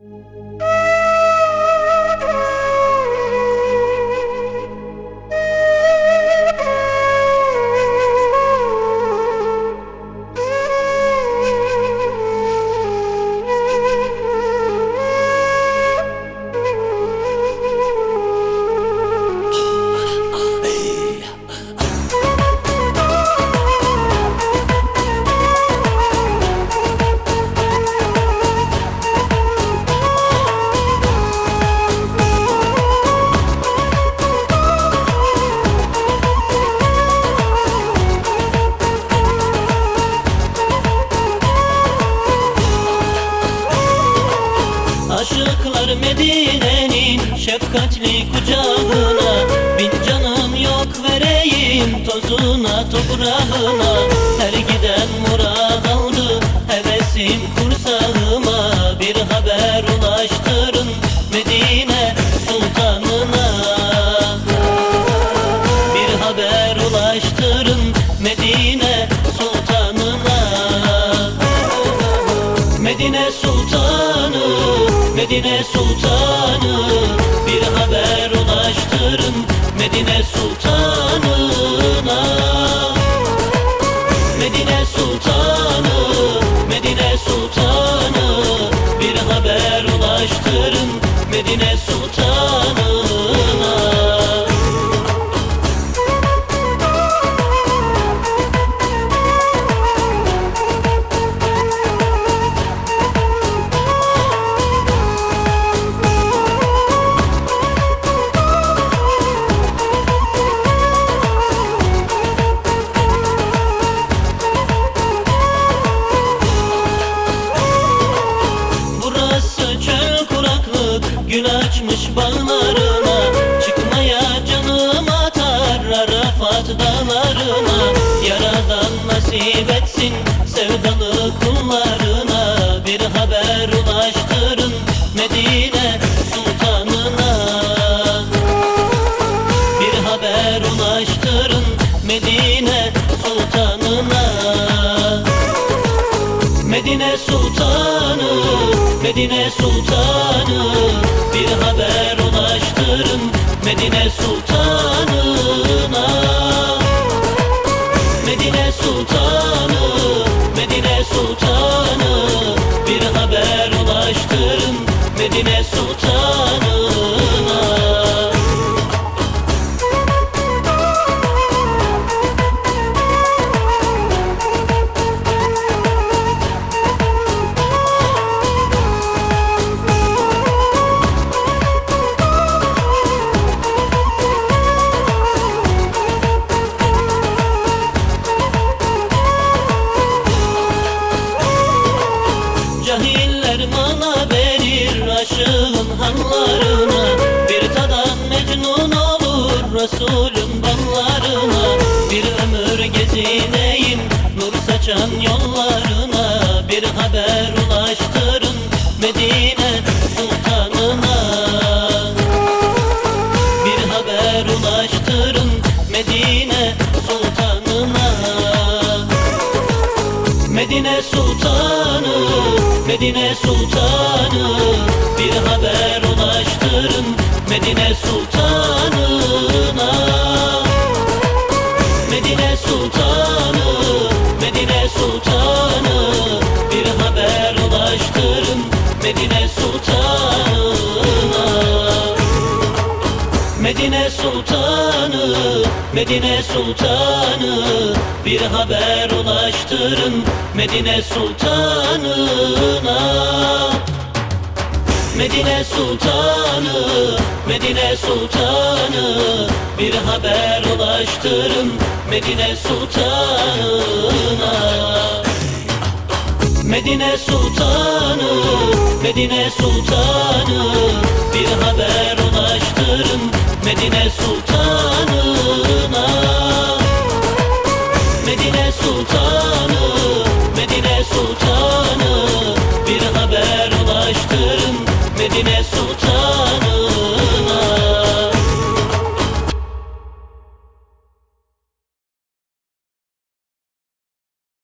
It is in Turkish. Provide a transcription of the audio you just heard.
Música Aşıklar Medine'nin şefkatli kucağına Bin canım yok vereyim tozuna toprağına. Her giden sultanı, Medine sultanı Bir haber ulaştırın Medine sultanına. Medine sultanı, Medine sultanı Bir haber ulaştırın Medine sultanına nasip etsin Sevdalı kullarına. Bir haber ulaştırın Medine sultanına. Bir haber ulaştırın Medine sultanına. Medine sultanı, Medine sultanı. Bir haber ulaştırın Medine sultanına Medine gezineyim nur saçan yollarına Bir haber ulaştırın Medine sultanına. Bir haber ulaştırın Medine sultanına. Medine sultanı, Medine sultanı. Bir haber ulaştırın Medine sultanına sultanı, Medine sultanı Bir haber ulaştırın Medine sultanına Medine sultanı, Medine sultanı Bir haber ulaştırın Medine sultanına Medine sultanı, Medine sultanı Bir haber ulaştırın Medine sultanına. Medine sultanı, Medine sultanı Bir haber ulaştırın Medine sultanına